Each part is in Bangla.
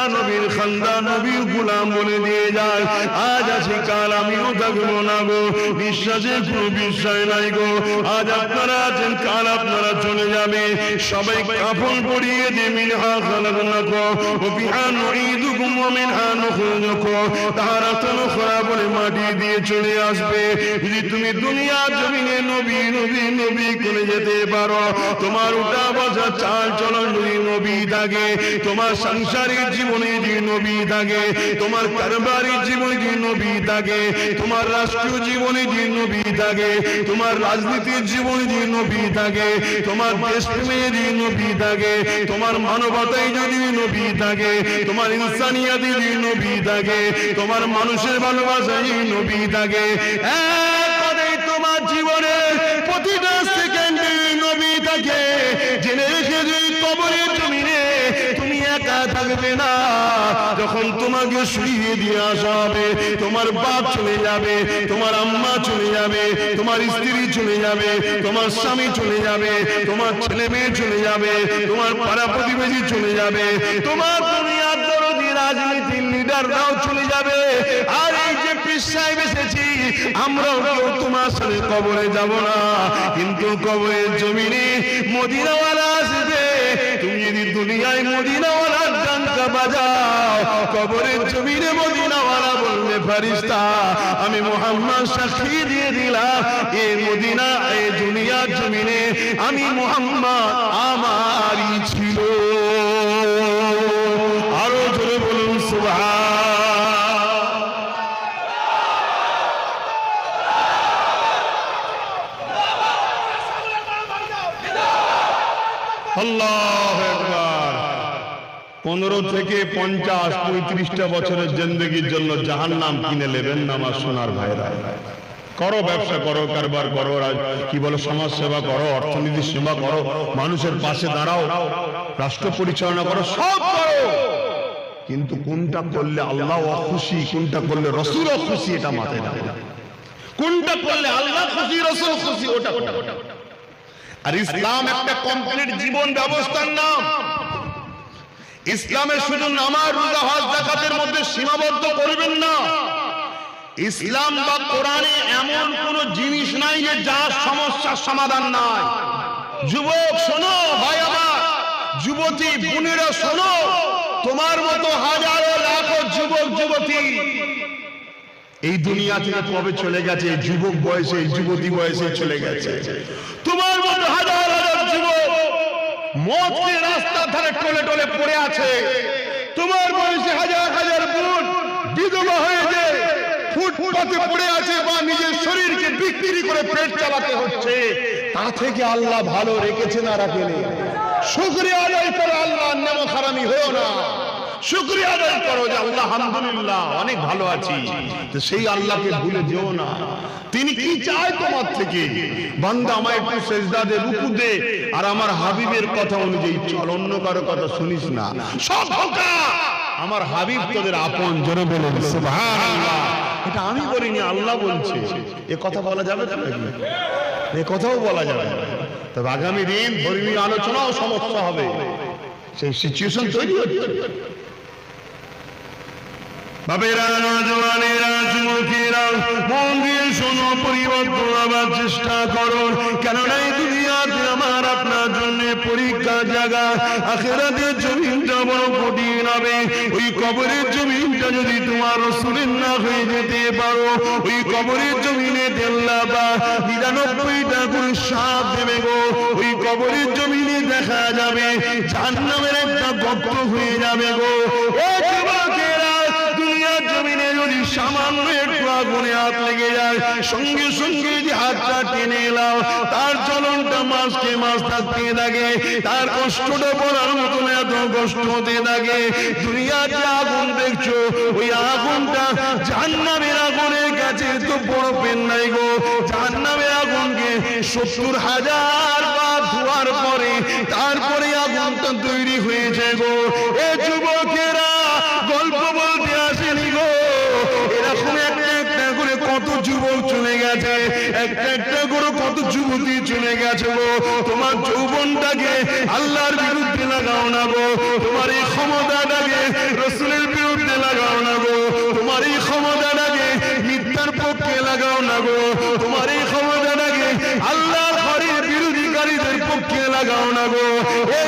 বাচ্চা নবীর খান্দা নবীর গুলাম বলে দিয়ে যায়। আজ আছি, কাল আমিও থাকব না গো। বিশ্বাসে কোনো বিশ্বাস নাই গো। আজ আপনারা আছেন, কাল আপনারা চলে যাবে। সবাই কাফন পড়িয়ে দিয়ে দুনিয়া জমিনে নবী নবী যেতে পারো, তোমার উঠা বসা চাল চলন যদি নবী তোমার সাংসারিক জীবনে যদি নবী থাকে তোমার কারবারি জীবনে যদি নবী থাকে তোমার রাষ্ট্রীয় জীবনে যদি নবী থাকে তোমার রাজনীতির জীবনে যদি নবী থাকে তোমার দেশপ্রেমে যদি নবী থাকে তোমার মানবতায় যদি নবী থাকে তোমার ইনসানিয়াতে যদি নবী থাকে তোমার মানুষের ভালোবাসায় নবী থাকে তোমার জীবনে প্রতিটা সেকেন্ডে নবী থাকে একা থাকবে না। যখন তোমাকে শুইয়ে দিয়ে আসা হবে, তোমার বাপ চলে যাবে, তোমার আম্মা চলে যাবে, তোমার স্ত্রী চলে যাবে, তোমার স্বামী চলে যাবে, তোমার ছেলে মেয়ে চলে যাবে, তোমার পাড়া প্রতিবেশী চলে যাবে, তোমার রাজনীতির লিডাররাও চলে যাবে। আর এই যে আমরাও তোমার সাথে কবরে যাব না। কিন্তু কবরের জমিনে মদিনাওয়ালা আসবে। তুমি যদি দুনিয়ায় মদিনাওয়ালার ডাঙ্কা বাজাও, কবরের জমিনে আমি মোহাম্মদ সাক্ষী দিয়ে দিলাম, এ মদিনা, এ জমিনে আমি মোহাম্মদ আমারই ছিল। আরও জোরে বলুন, সুবহান আল্লাহ একবার পনেরো থেকে পঞ্চাশ, পঁয়ত্রিশটা বছরের জিন্দগির জন্য জাহান নাম কিনে নেবেন না আমার সোনার ভাইরা। করো ব্যবসা, করো কারবার, করো কি বলো সমাজ সেবা করো, অর্থনীতির সেবা করো, মানুষের পাশে দাঁড়াও, রাষ্ট্র পরিচালনা করো, সব করো। কিন্তু কোনটা করলে আল্লাহ খুশি, কোনটা করলে রসুল খুশি, এটা মাথায় রাখবে কোনটা করলে আল্লাহ খুশি, রসুল খুশি, ওটা আর ইসলাম একটা কমপ্লিট জীবন ব্যবস্থার নাম। ইসলামের শুধু নামাজ, রোজা, হজ জাকাতের মধ্যে সীমাবদ্ধ করবেন না। ইসলাম বা কোরআনে এমন কোন জিনিস নাই যে যার সমস্যার সমাধান নাই। যুবক, শোনো, ভাই আমার, যুবতী, বোনেরা, শোনো, তোমার মতো হাজারো, লাখো যুবক, যুবতী, এই দুনিয়া থেকে কবে চলে গেছে? যুবক বয়সে, যুবতী বয়সে চলে গেছে। তোমার মতো হাজার হাজার যুবক মদকে রাস্তার ধারে টলে টলে পড়ে আছে? তোমার বয়সে হাজার হাজার বোন বিধবা হয়েছে ফুটফুটাতে পড়ে আছে বা নিজের শরীরকে বিক্রি করে পেট চালাতে হচ্ছে, তা থেকে আল্লাহ ভালো রেখেছে না রাখেনি শুক্রিয়া আদায় করে আল্লাহ নেমো খারামি হয়েও না। শুক্রিয়া আদায় করো যে আল্লাহ, আলহামদুলিল্লাহ, অনেক ভালো আছি। তো সেই আল্লাহকে ভুলে যেও না। তিনি কি চায় তোমার থেকে? বান্দা আমায় একটু সেজদা দে, রুকু দে, আর আমার হাবিবের কথা অনুযায়ী চল, অন্য কারও কথা শুনিস না। সব ধোঁকা! আমার হাবিব তোদের আপন জোরে বলুন সুবহানাল্লাহ। এটা আমি বলিনি, আল্লাহ বলছে। এ কথা বলা যাবে তো নাকি? এ কথাও বলা যাবে তবে আগামী দিন ধর্মীয় আলোচনাও সমস্যা হবে। সেই সিচুয়েশন তৈরি হচ্ছে। বাবেরা নজওয়ানেরা যুবকেরা মন দিয়ে শোনো, পরিবর্তন চেষ্টা করো। দুনিয়াতে আমার আপনার জন্য পরীক্ষা জমিনটা বড় কঠিন হবে। ওই কবরের জমিনটা যদি তোমার না হয়ে যেতে পারো, ওই কবরের জমিনে দেল্লা বা নিরানব্বইটা করে সাপ দেবে গো। ওই কবরের জমিনে দেখা যাবে একটা হয়ে যাবে গো। সামান্য একটু আগুনে হাত লেগে যায়। সঙ্গে সঙ্গে যে হাতটা টেনে এলাম, তার চলনটা মাসকে মাস থাকতে থাকে। তার কষ্টটা পড়ার মতন এত কষ্ট হতে থাকে। দুনিয়ার যে আগুন দেখছ, ওই আগুনটা জাহান্নামের আগুনের কাছে তো বড় পেন নাই গো। জাহান্নামের আগুনকে সত্তর হাজার বার ধোয়ার পরে, তারপরে আগুনটা তৈরি হয়েছে গো। যুবক চলে গেছে। একটা একটা করে কত যুবতী চলে গেছে গো। তোমার যৌবনটাকে আল্লাহর বিরুদ্ধে লাগাও না গো। তোমার এই ক্ষমতাটাকে রসুলের বিরুদ্ধে লাগাও না গো। তোমার এই ক্ষমতাটাকে মিথ্যার পক্ষে লাগাও না গো। তোমার এই ক্ষমতাটাকে আল্লাহর ঘরের বিরোধীকারীদের পক্ষে লাগাও না গো। এ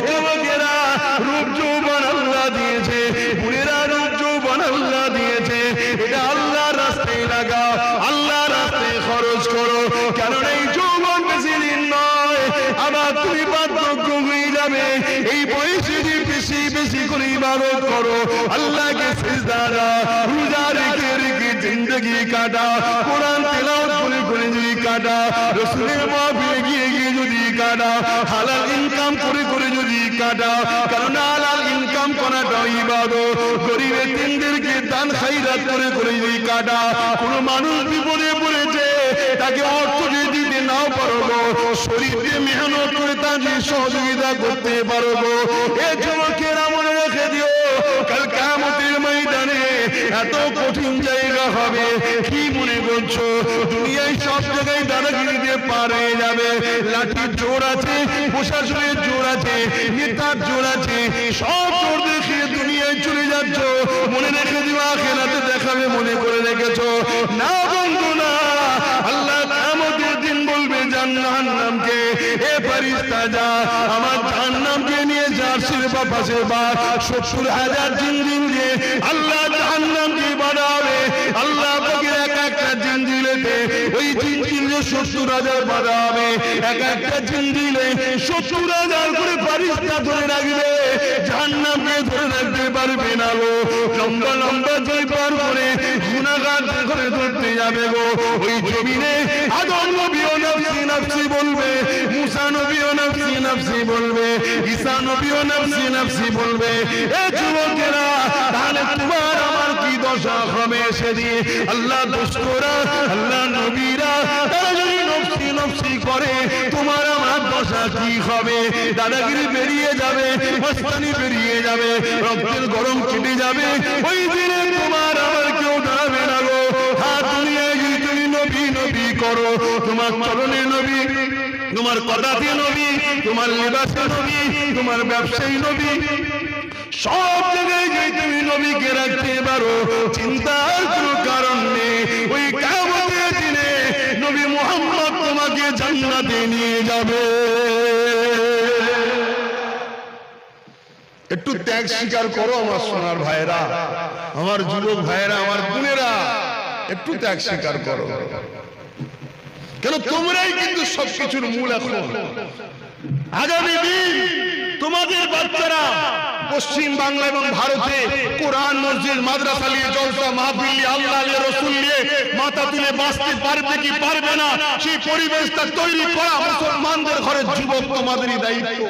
কাটা, রসুলের মাহফিলে গিয়ে গিয়ে যদি কাটা, হালাল ইনকাম করে করে যদি কাটা, কারণ হালাল ইনকাম করাটাও ইবাদত গরিবের তিনদেরকে দান খাইরাত করে করে যদি কাটা, কোনো মানুষ বিপদে পড়েছে, তাকে অর্থ যদি দিতে নাও পারো শরীর মেহনত করে তাকে সহযোগিতা করতে পারো এ যুবকেরা মনে রেখে দিও, কাল কামতের ময়দানে এত কঠিন জায়গা হবে, কি করছ দুনিয়ায় সব জায়গায় দাদাগিরি দিয়ে পার হয়ে যাবে। লাঠির জোর আছে, প্রশাসনের জোর আছে, নেতার জোর আছে, সব জোর দেখিয়ে দুনিয়ায় চলে যাচ্ছ। মনে রেখে দিও আখেরাতে দেখাবে, মনে করে রেখেছো। না বন্ধু, না। আল্লাহ কামতের দিন বলবে জান্নামকে এ ফারিস্তা যা আমার জান্নামকে নিয়ে জার্সির বা পাশে বা সত্তর হাজার জিনজিন দিয়ে আল্লাহ জাহান্নামকে বাড়াবে আল্লাহ পাকের এক একটা জিনজিলেতে ওই জিনজিলে সত্তর হাজার বাড়াবে এক একটা জিনজিলে সত্তর হাজার করে ফারিস্তা ধরে রাখবে। জাহান্নামকে ধরে রাখতে পারবে না গো। লম্বা লম্বা জয় পার করে গুণাগার করে ধরতে যাবে গো। ওই জমিনে আদম নবীও নফসি নফসি বলবে বলবে বলবে, এ যুবকেরা, তাহলে তোমার দশা হবে সেদিন আল্লাহ দোস্তরা আল্লাহ নবীরা, তারা যদি নফসি নফসি করে, তোমার আমার দশা কি হবে। দাদাগিরি বেরিয়ে যাবে, মস্তানি বেরিয়ে যাবে, রক্তের গরম কেটে যাবে। ওই দিনে তোমার আমার কেউ দাঁড়াবে না গো। হাত যদি তুমি নবী নবী করো, তোমার চরণে নবী, তোমার কথাতে নবী, তোমার লেবাসে নবী, তোমার ব্যবসায়ী নবী সব জায়গায় যে তুমি নবীকে রাখতে পারো। চিন্তার কোনো কারণ নেই। ওই কামতের দিনে নবী মোহাম্মদ তোমাকে জান্নাতে নিয়ে যাবে। একটু ত্যাগ স্বীকার করো আমার সোনার ভাইরা আমার যুবক ভাইরা আমার বোনেরা, একটু ত্যাগ স্বীকার করো। কেন তোমরাই কিন্তু সবকিছুর মূল এখন। আগামী দিন তোমাদের বাচ্চারা পশ্চিম বাংলা এবং ভারতে কোরআন, মসজিদ, মাদ্রাসা নিয়ে জলসা, মাহফিল নিয়ে আল্লাহ নিয়ে রসুল নিয়ে মাথা তুলে বাঁচতে পারবে কি পারবে না, সেই পরিবেশটা তৈরি করা মুসলমানদের ঘরের যুবক তোমাদেরই দায়িত্ব।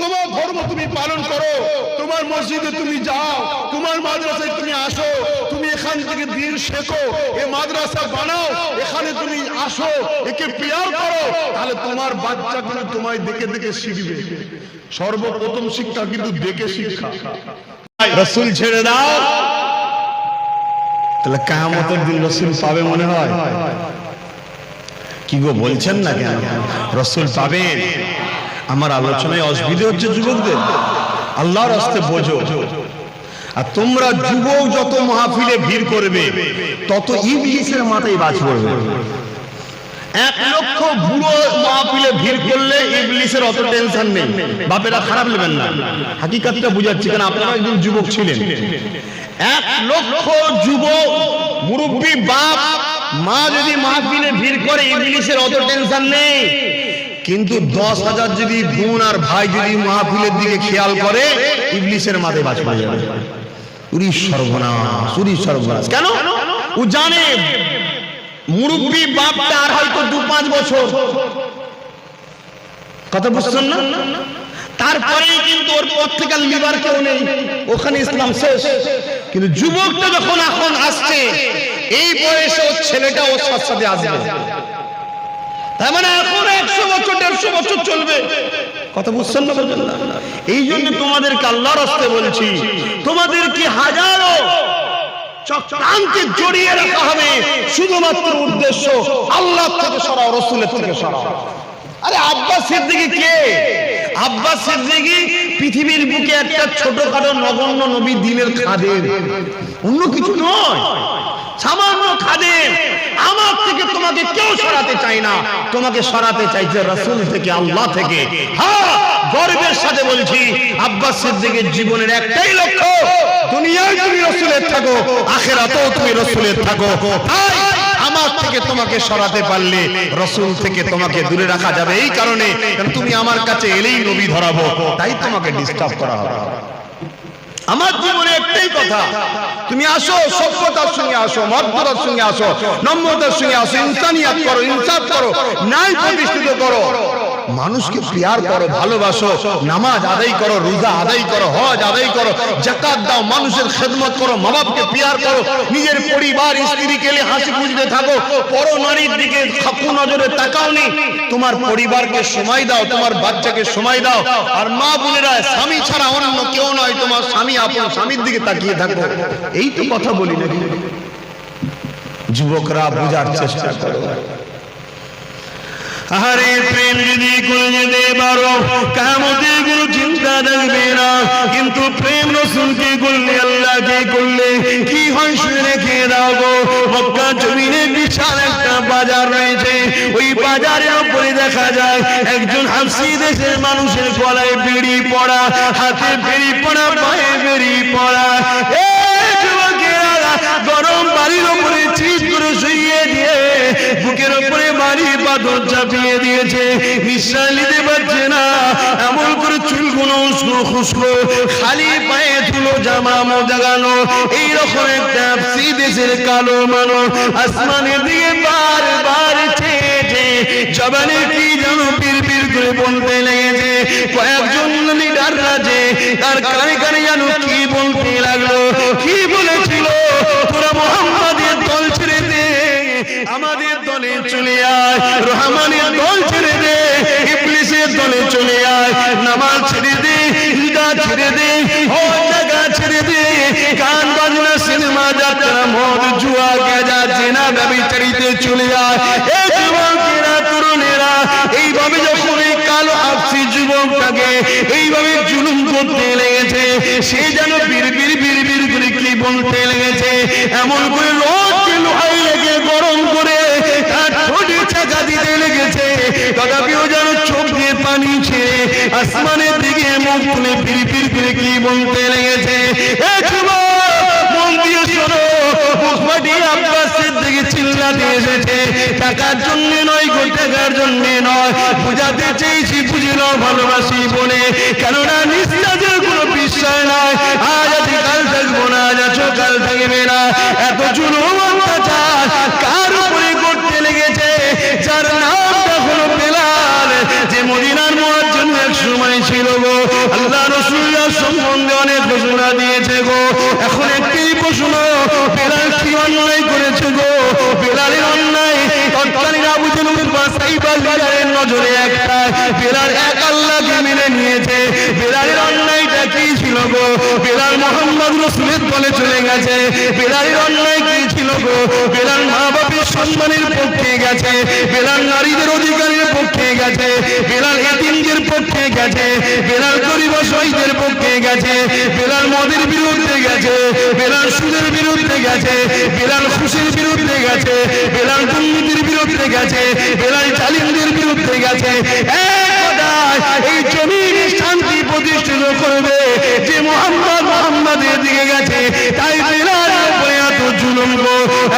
তোমার ধর্ম তুমি পালন করো, তোমার মসজিদে তুমি যাও, তোমার মাদ্রাসায় তুমি আসো, তুমি এখান থেকে দিন শেখো, এ মাদ্রাসা বানাও, এখানে তুমি আসো, একে পিয়ার করো, তাহলে তোমার বাচ্চাগুলো তোমায় দেখে দেখে শিখবে। সর্বপ্রথম শিক্ষা কিন্তু দেখে শিক্ষা। রসুল ছেড়ে দাও। তাহলে কায়ামতের দিন রসুল পাবে মনে হয়। কি গো, বলছেন না কেন রসুল পাবেন আমার আলোচনায় অসুবিধে হচ্ছে যুবকদের। আল্লাহর রাস্তে বোঝো। আর তোমরা যুবক যত মাহফিলে ভিড় করবে, তত ইংলিশের মাথায় বাজ পড়বে। এক লক্ষ বুড়ো মাহফিলে ভিড় করলে ইংলিশের অত টেনশন নেই। বাপেরা খারাপ নেবেন না। হাকিকাতটা বুঝাচ্ছি, কারণ আপনারা একজন যুবক ছিলেন। এক লক্ষ যুবক, মুরব্বী বাপ, মা যদি মাহফিলে ভিড় করে ইংলিশের অত টেনশন নেই। কিন্তু দশ হাজার যদি বোন আর ভাই যদি মাহফিলের দিকে খেয়াল করে ইংলিশের মাথায় বাজ পড়ে যাবে। উরি সর্বনাশ উরি সর্বনাশ। কেন? ও জানে। মুরব্বী বাপটা আর হয়তো দু পাঁচ বছর। কথা বুঝছেন না? তারপরে কিন্তু ওর পর থেকে লিবার কেউ নেই। ওখানে ইসলাম শেষ। কিন্তু যুবকটা যখন এখন আসছে, এই বয়সে ওর ছেলেটা ওর সাথে আসবে। তার মানে এখন একশো বছর, দেড়শো বছর চলবে। কথা বুঝছেন না বলছেন না? এই জন্য তোমাদেরকে আল্লাহর রাস্তে বলছি, তোমাদেরকে হাজারো চক্রান্তে জড়িয়ে রাখা হবে শুধুমাত্র উদ্দেশ্য আল্লাহ থেকে সরাও, রসুলের থেকে সরাও। আরে আব্বাস সিদ্দিকী কে? আব্বাস সিদ্দিকী পৃথিবীর বুকে একটা ছোটখাটো নগণ্য নবী দিনের খাদেম। অন্য কিছু নয়। সামান্য খাদেম আমার থেকে তোমাকে কেউ সরাতে চাই না। তোমাকে সরাতে চাইছে রসুল থেকে, আল্লাহ থেকে। হ্যাঁ গর্বের সাথে বলছি, আব্বাস সিদ্দিকের জীবনের একটাই লক্ষ্য, দুনিয়ায় তুমি রসুলের থাকো, আখেরাতেও তুমি রসুলের থাকো। আমার থেকে তোমাকে সরাতে পারলে রসুল থেকে তোমাকে দূরে রাখা যাবে। এই কারণে তুমি আমার কাছে এলেই নবী ধরাবো। তাই তোমাকে ডিস্টার্ব করা হবে। আমার জীবনে একটাই কথা। তুমি আসো, সভ্যতার সঙ্গে আসো, মর্যাদার সঙ্গে আসো, নম্রতার সঙ্গে আসো, ইনসানিয়াত করো, ইনসাফ করো, ন্যায় প্রতিষ্ঠিত করো। মানুষকে প্রিয়ার করো ভালোবাসো নামাজ আদায় করো রোজা আদায় করো হজ আদায় করো জাকাত দাও মানুষের খেদমত করো মা বাপকে প্রিয়ার করো নিজের পরিবার স্ত্রী কেলে হাসি খুঁজতে থাকো পর নারীর দিকে খাপু নজরে তাকাও নি তোমার পরিবারকে সময় দাও তোমার বাচ্চাকে সময় দাও আর মা বোনেরা স্বামী ছাড়া অন্য কেউ নয় তোমার স্বামী আপন স্বামীর দিকে তাকিয়ে থাকো। এই তো কথা বলি নাকি? যুবকরা বোঝার চেষ্টা করো। আহারে প্রেম যদি করে যেতে পারো, কামতে কোনো চিন্তা থাকবে না। কিন্তু প্রেম রসুলকে করলে, আল্লাহকে করলে কি হয় শুনে রেখে দাও মক্কা জমিনে বিশাল একটা বাজার রয়েছে। ওই বাজারের উপরে দেখা যায়, একজন হাসি দেশের মানুষের গলায় বেড়ি পড়া, হাতে বেড়ি পড়া, পায়ে বেড়ি পড়া। বাড়ি পাথর চাপিয়ে দিয়েছে। নিঃশ্বাস নিতে পারছে না। এমন করে চুলগুলো উস্কো খুস্কো খালি পায়ে ধুলো, জামা মোজাগানো এইরকম একটা দেশের কালো মানো আসমানের দিকে বারবার চেয়েছে। জবানে কি যেন পীর পীর করে বলতে লেগেছে। কয়েকজন লিডার রাজে তার কানে কানে যেন কি বলতে লাগল। কি বলেছিল? তোরা মোহাম্মদের দল ছেড়ে দে আমাদের দলে চলে আয়, রহমানের দল ছেড়ে দে, ইবলিসের দলে চলে আয়, নামাজ ছেড়ে দে, ঈদা ছেড়ে দে, হজ জায়গা ছেড়ে দে, গান বাজনা, সিনেমা যাত্রা, মদ, জুয়া, গেজা, জেনা, ব্যবচারিতে চলে আয়। এ যুবকেরা, তরুণেরা, এইভাবে যখন এই কালো আপসি যুবকটাকে এইভাবে জুলুম করতে লেগেছে, সে যেন বীর বীর বীর বীর করে কি বলতে লেগেছে, এমন করে রোদকে তথাপিও যেন চোখ দিয়ে পানি ছেড়ে, আসমানের দিকে মুখ তুলে কি বলতে লেগেছে? টাকার জন্য নয় জন্য নয়, বুঝাতে চেয়েছি বুঝিল ভালোবাসি বলে। কেননা গেছে। বেলালের অন্যায় কি ছিল গো। বেলাল মা বাপের সম্মানের পক্ষে গেছে। বেলাল নারীদের অধিকারের পক্ষে গেছে। বেলাল এতিমদের পক্ষে গেছে। বেলাল গরিব অসহায়দের পক্ষে গেছে। বেলাল মদের বিরুদ্ধে গেছে। বেলাল সুদের বিরুদ্ধে গেছে। বেলাল খুশির বিরুদ্ধে গেছে। বেলাল দুর্নীতির বিরুদ্ধে গেছে। বেলাল জালিমদের বিরুদ্ধে গেছে। এক কথায় এই জমির শান্তি প্রতিষ্ঠিত করবে। যে মোহাম্মদ মোহাম্মদের দিকে গেছে, তাই বেলালের উপরে এত জুলুম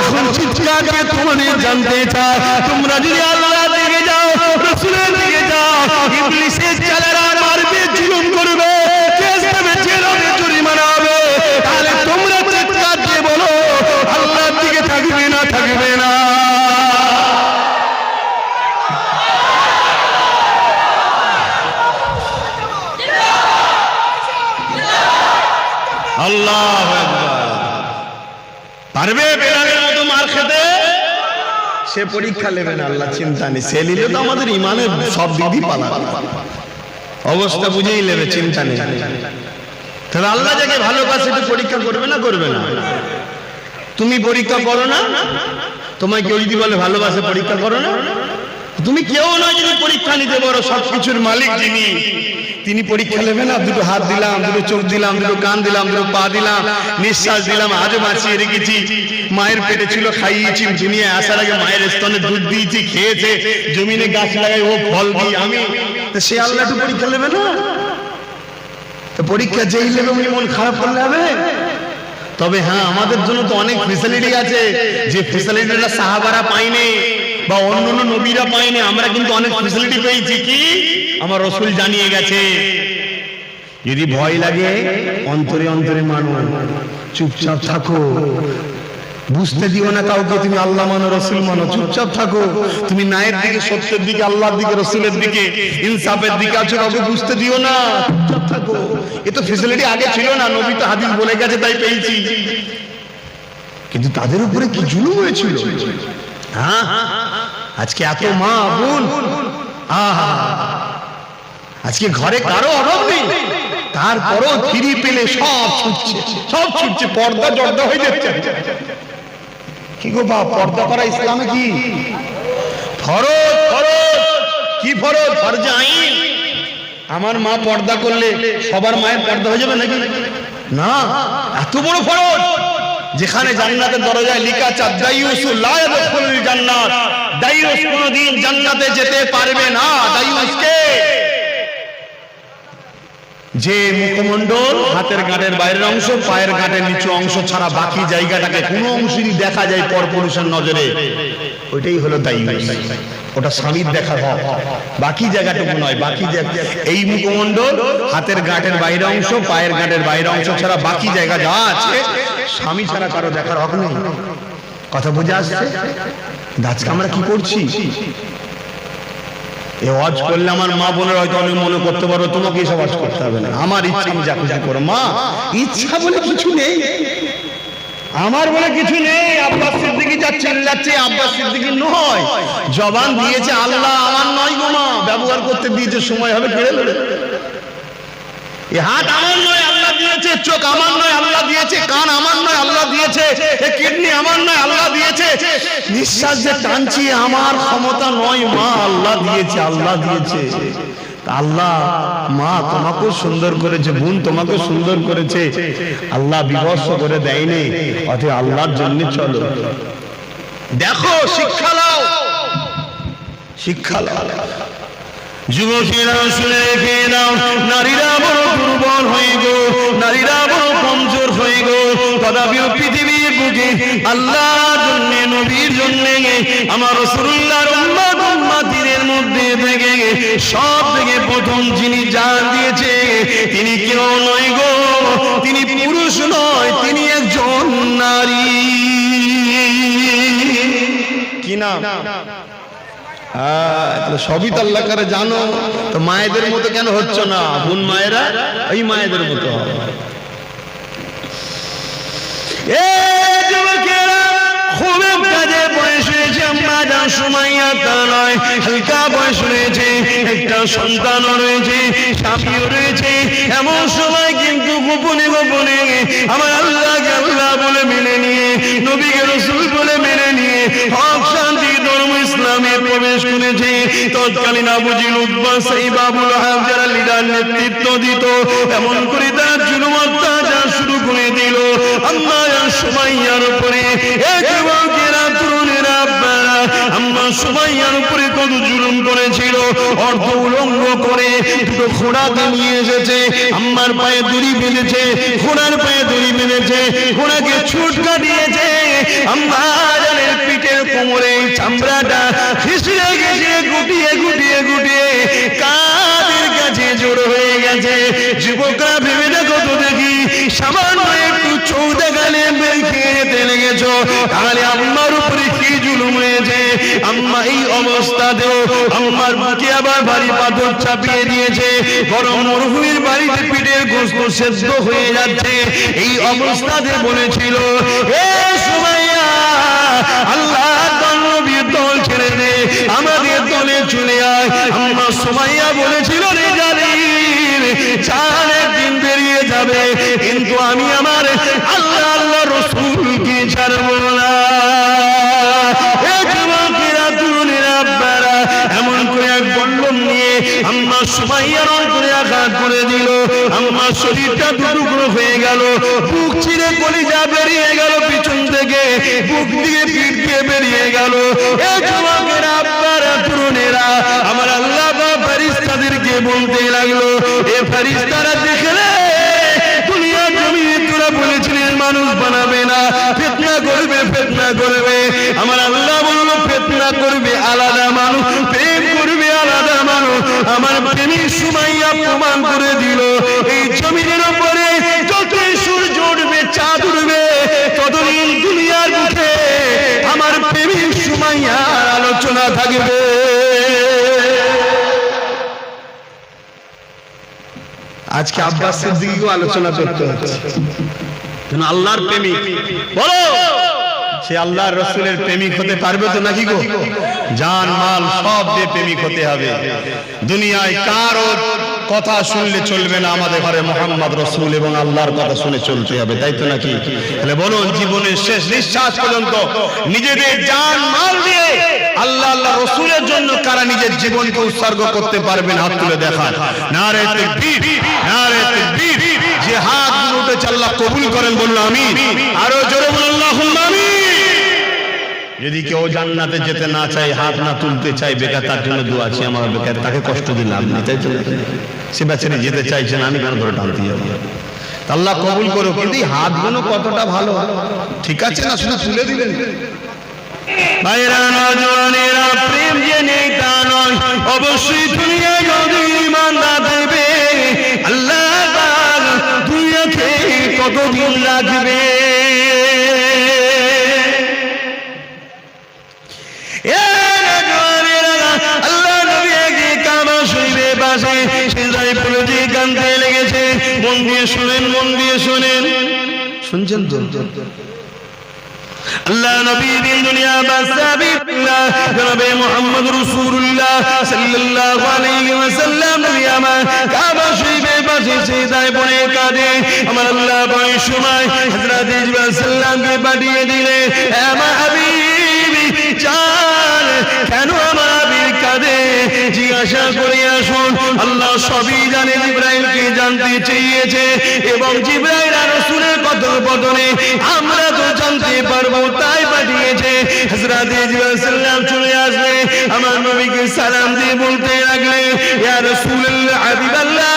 এখন চিৎকারকে তোমাদের জানতে চায় তোমরা যদি আল্লাহ দিকে যাও, রসুলের দিকে যাও, ইবলিসের সে পরীক্ষা নেবে না আল্লাহ চিন্তা নেই। সে নিলে তো আমাদের ইমানের সব বিধি পালা অবস্থা বুঝেই নেবে চিন্তা নেই। তাহলে আল্লাহ যাকে ভালোবাসে তুমি পরীক্ষা করবে না। করবে না। তুমি পরীক্ষা করো না। তোমায় কেউ যদি বলে ভালোবাসে পরীক্ষা করো না। তুমি কেউ না যদি পরীক্ষা নিতে পারো, সবকিছুর মালিক যিনি। তিনি পরীক্ষা নেবে না, দুটো হাত দিলাম, দুটো চোখ দিলাম, দুটো কান দিলাম, দুটো পা দিলাম, নিঃশ্বাস দিলাম, আজও বাঁচিয়ে রেখেছি। মায়ের পেটে ছিল, খাইয়েছি, দুনিয়ায় আসার আগে মায়ের স্তনে দুধ দিয়েছি, খেয়েছে, জমিনে গাছ লাগাই, ও ফল দিই আমি। সে আল্লাহ একটু পরীক্ষা নেবে না? তো পরীক্ষা যেই নেবে উনি মন খারাপ করলে হবে। তবে হ্যাঁ আমাদের জন্য তো অনেক ফেসিলিটি আছে। যে ফেসিলিটিটা সাহাবারা পাইনি বা অন্য নবীরা পাইনি আমরা কিন্তু অনেক ফেসিলিটি পেয়েছি কি? আমার রসুল জানিয়ে গেছে, যদি ভয় লাগে, অন্তরে অন্তরে মানো, চুপচাপ থাকো। বুঝতে দিও না কাউকে তুমি আল্লাহ মানো, রসুল মানো, চুপচাপ থাকো। তুমি নায়ের দিকে, সত্যের দিকে, আল্লাহর দিকে, রসুলের দিকে, ইনসাফের দিকে আছো কাউকে বুঝতে দিও না। চুপচাপ থাকো। এ তো ফেসিলিটি আগে ছিল না, নবী তো হাদিস বলে গেছে, তাই পেয়েছি। কিন্তু তাদের উপরে কি জুলুম হয়েছিল? হ্যাঁ? আজকে এত মা বোন। আহা। আজকে ঘরে কারও অভাব নেই। তারপরও ফিরি পেলে সব ছুটছে। সব ছুটছে, পর্দা জর্দা হয়ে যাচ্ছে। কি গো বা পর্দা করা ইসলামে কি? ফরজ ফরজ। কি ফরজ? ফরজে আইন। আমার মা পর্দা করলে সবার মায়ের পর্দা হয়ে যাবে নাকি? না, এত বড় ফরজ। যেখানে জান্নাতের দরজায় লিখা ইয়াদখুলুল জান্নাত। দাইয়ুস কোনদিন জান্নাতে যেতে পারবে না। দাইয়ুসকে যে হাতের গাঁটের বাইরের অংশ, পায়ের গাঁটের নিচু অংশ ছাড়া বাকি জায়গাটাকে দেখা যায় পরপুরুষের নজরে। ওইটাই হলো ওটা স্বামীর হক বাকি জায়গাটুকু নয়, বাকি এই মুখমণ্ডল হাতের গাঁটের বাইরের অংশ, পায়ের গাঁটের বাইরের অংশ ছাড়া বাকি জায়গা যা আছে স্বামী ছাড়া কারও দেখার হক নেই। কথা বুঝে আসছে? আজকে আমরা কি করছি? এ করলে আমার মা বোনের হয়তো মনে করতে পারো, তোমাকে এসব করতে হবে না। আমার ইচ্ছা, আমি যা খুশি করো। মা, ইচ্ছা বলে কিছু নেই। আমার বলে কিছু নেই। আব্বাস সিদ্দিকি যা চিল্লাচ্ছে সিদ্দিকি নয়। জবান দিয়েছে, আল্লাহ আমার নয় গো মা। ব্যবহার করতে দিয়েছে, সময় হবে কেড়ে হাত আমার নয়, আল্লাহ দিয়েছে চোখ আমার নয়, আল্লাহ দিয়েছে, কান আমার নয়, আল্লাহ দিয়েছে কিডনি আমার নয়, আল্লাহ দিয়েছে। নিঃশ্বাস যে টানছি আমার ক্ষমতা নয়, মা আল্লাহ দিয়েছে আল্লাহ দিয়েছে। আল্লাহ, মা তোমাকেও সুন্দর করেছে, বোন তোমাকেও সুন্দর করেছে। আল্লাহ বিভৎস করে দেয়নি, অতএব আল্লাহর জন্য চলো। দেখো, শিক্ষা লাও শিক্ষা লাও যুবকেরা শুনে রেখে নাও, নারীরা বড় দুর্বল হয়ে গো, নারীরা বড় কমজোর হয়ে গো। তথাপিও পৃথিবীর বুকে আল্লাহর জন্য, নবীর জন্য আমার রসুল্লাহর উম্মত উম্মাতিনের মধ্যে থেকে সব থেকে প্রথম যিনি জান দিয়েছে, তিনি কেউ নয় গো। তিনি পুরুষ নয়, তিনি একজন নারী। কি হ্যাঁ, সবই তো আল্লাহ করে জানো। তো মায়েদের মতো কেন হচ্ছে না? বোন মায়েরা ওই মায়েদের মতো রয়েছে রয়েছে কিন্তু গোপনে গোপনে আমার আল্লাহ বলে মেনে নিয়ে নবীকে রসুল বলে মেনে নিয়ে ইসলামে প্রবেশ করেছে। তৎকালীন আবুজি উদ্বা সেই বাবুল হাব যারা লিডার নেতৃত্ব দিত, এমন করে তার জুলুম অত্যাচার শুরু করে দিল। আম্মা সুমাইয়ার উপরে এ সুমাইয়ার উপরে কত জুলুম করেছিল অর্থ উলঙ্গ করে দুটো ঘোড়াকে নিয়ে এসেছে, আম্মার পায়ে দড়ি বেঁধেছে, ঘোড়ার পায়ে দড়ি বেঁধেছে, ঘোড়াকে ছুট কাটিয়েছে আম্মা জানের পিঠের কোমরে চামড়াটা খিসড়ে গেছে, গুটিয়ে গুটিয়ে গুটিয়ে, কাদের কাছে জোর হয়ে গেছে? যুবকরা ভেবে দেখো তো দেখি, সামান্য একটু চৌদা গালে খেয়ে যেতে লেগেছো। তাহলে উপরে কি জুলুম হয়েছে? আম্মা এই অবস্থাতেও আম্মার বুকে আবার ভারী পাথর চাপিয়ে দিয়েছে। গরম মরুভূমির বাড়িতে পিঠের গোস্ত সেদ্ধ হয়ে যাচ্ছে। এই অবস্থাতে বলেছিল, এ সুমাইয়া, আল্লাহ ছেড়ে দে, আমাদের দলে চলে আয়। আম্মা সুমাইয়া বলেছিল, রে জালির চার একদিন বেরিয়ে যাবে, কিন্তু আমি আমার আল্লাহ আল্লাহ রসুলকে ছাড়বো না। আমার আল্লাহ বা ফারিস্তাদেরকে বলতে লাগল এ ফারিস্তারা আজকে আব্বাস সিদ্দিকীকেও আলোচনা করতে হচ্ছে। কেন আল্লাহর প্রেমিক। বলো! সে আল্লাহর রসুলের প্রেমিক হতে পারবে তো নাকি গো? জান, মাল সব দিয়ে প্রেমিক হতে হবে। দুনিয়ায় কারও কথা শুনলে চলবে না আমাদের ঘরে মোহাম্মদ রসুল এবং আল্লাহর কথা শুনে চলতে হবে, তাই তো নাকি? তাহলে বলুন, জীবনের শেষ নিঃশ্বাস পর্যন্ত নিজেদের জান, মাল দিয়ে আল্লাহ আল্লাহ রসুলের জন্য কারা নিজের জীবনকে উৎসর্গ করতে পারবেন হাত তুলে তাকবীর যে হাত উঠেছে, আল্লাহ কবুল করেন বলল আমি আরও জোরে আল্লাহুম্মা যদি কেউ জান্নাতে যেতে না চায়, হাত না তুলতে চায়, বেকার তার জন্য দোয়া আছে, আমার বেকার, তাকে কষ্ট দিলাম না তাই তো সে বেচারি যেতে চাইছেন আমি কেন ধরে টানতে যাব? আল্লাহ কবুল করো কিন্তু হাতগুলো কতটা ভালো? ঠিক আছে না, শুধু তুলে দিলেন ভাইরা নজওয়ানেরা প্রেম যে নেই তা নয়। অবশ্যই দুনিয়ায় যদি ইমানদার দেবে আল্লাহ পাক কতদিন লাগবে শোনেন, মন দিয়ে শোনেন। শুনছেন তো? আল্লাহ নবী দিন দুনিয়া বাসাবি জনাবে মুহাম্মদ রাসূলুল্লাহ সাল্লাল্লাহু আলাইহি ওয়াসাল্লাম নবী আমার কাবা শরীফে পাশে সিজদায় পড়ে কাঁদে। আমার আল্লাহ বয় সময় হযরত ইব্রাহিম সাল্লামকে পাঠিয়ে দিলে আমার হাবিবি, চাল, কেন আমার কাঁদে জিজ্ঞাসা করে আসুন, আল্লাহ সবই জানে, জিব্রাইলকে জানতে চেয়েছে এবং জিব্রাইল আর রাসূলের কথোপকথনে আমরা তো জানতে পারব, তাই পাঠিয়েছে। হযরত ইসমাঈল সাল্লাম চলে আসলে, আমার নবীকে সালাম দিয়ে বলতে লাগলে, ইয়া রাসূলুল্লাহ, হাবিবাল্লাহ,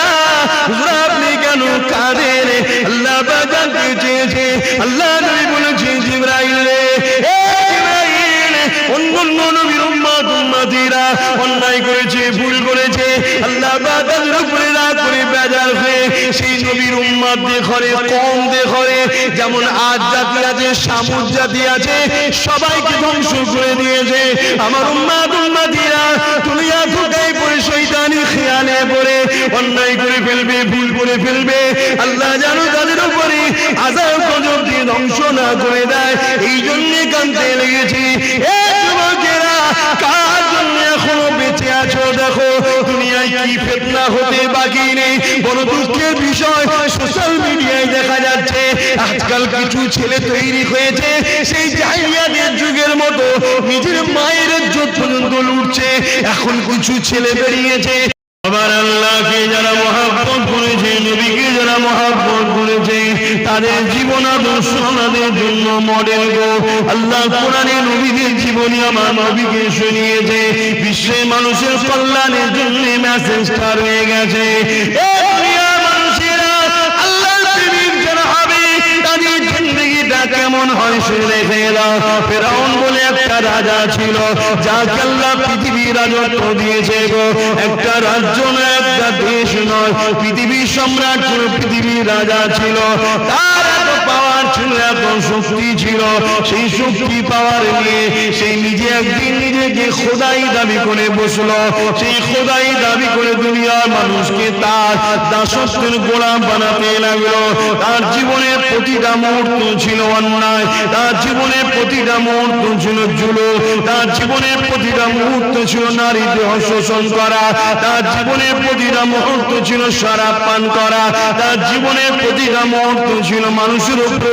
হুজুর, আপনি কেন কাঁদেন? আল্লাহ জানতে চেয়েছে। আল্লাহ নবী বলেছে, জিব্রাইল উম্মতিরা অন্যায় করেছে, ভুল করেছে। আল্লাহ উপরে রাগ করে বেজার হয়ে সেই নবীর উম্মত দেখরে, কম দেখরে, যেমন আজ জাতি আছে, সামুদ জাতি আছে, সবাইকে ধ্বংস করে দিয়েছে। আমার উম্মাদ উম্মাতিরা দুনিয়া ঠোকাই পড়ে শৈতানি খেয়ালে পড়ে, অন্যায় করে ফেলবে, ভুল করে ফেলবে। আল্লাহ জানো তাদের উপরে আজাব গজব দিয়ে ধ্বংস না করে দেয় এই জন্য কানতে লেগেছি। এ যুবকেরা কার দেখো, দুনিয়ায় কি ফেতনা হতে বাকি নেই? বড় দুঃখের বিষয় সোশ্যাল মিডিয়ায় দেখা যাচ্ছে। আজকাল কিছু ছেলে তৈরি হয়েছে, সেই জাহিলিয়াতের যুগের মতো। নিজের মায়ের ইজ্জত পর্যন্ত লুটছে। এখন কিছু ছেলে বেরিয়েছে। আবার আল্লাহকে যারা মহাব্বত করেছে, নবীকে যারা মহাব্বত তাদের জীবন আদর্শ আমাদের জন্য মডেল গো। আল্লাহ কোরআনে নবীদের জীবনী আমার নবীকে শুনিয়েছে। বিশ্বের মানুষের কল্যাণের জন্য মেসেজটা রয়ে গেছে। কেমন হয় শুনে দেখে দাও ফেরাউন বলে রাজা ছিল, যাকে আল্লাহ পৃথিবীর রাজত্ব দিয়েছে গো। একটা রাজ্য নয়, একটা দেশ নয়। পৃথিবীর সম্রাট পৃথিবীর রাজা ছিল। তার এত শক্তি ছিল, সেই শক্তি পাওয়ার নিয়ে সেই নিজে একদিন নিজেকে খোদাই দাবি করে বসল। সেই খোদাই দাবি করে দুনিয়ার মানুষকে তার দাসত্বের গোলাম বানাতে লাগল। তার জীবনের প্রতিটা মুহূর্ত ছিল অন্যায়, তার জীবনের প্রতিটা মুহূর্ত ছিল জুলো তার জীবনের প্রতিটা মুহূর্ত ছিল নারী শোষণ করা, তার জীবনের প্রতিটা মুহূর্ত ছিল শরাব পান করা, তার জীবনের প্রতিটা মুহূর্ত ছিল মানুষের উপরে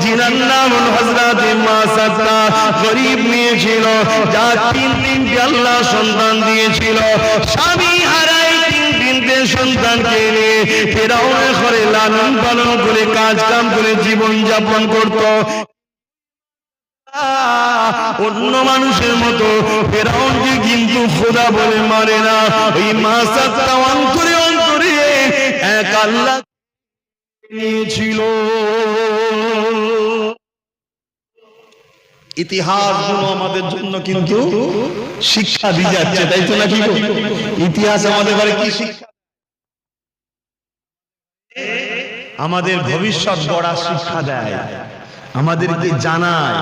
জিনার নাম হজরত গরিব ছিল। তিন সন্তান দিয়েছিল। স্বামী হারাই সন্তানকে কাজ কাম করে জীবন যাপন করতো। অন্য মানুষের মতো ফেরাউনকে কিন্তু খোদা বলে মারে না। ওই মাসাত্তা অন্তরে অন্তরে এক আল্লাহ নিয়েছিল ইতিহাসগুলো আমাদের জন্য কিন্তু শিক্ষা দিয়ে যাচ্ছে তাই তো নাকি? ইতিহাস আমাদের ঘরে কি শিক্ষা? আমাদের ভবিষ্যৎ গড়া শিক্ষা দেয় আমাদেরকে জানায়।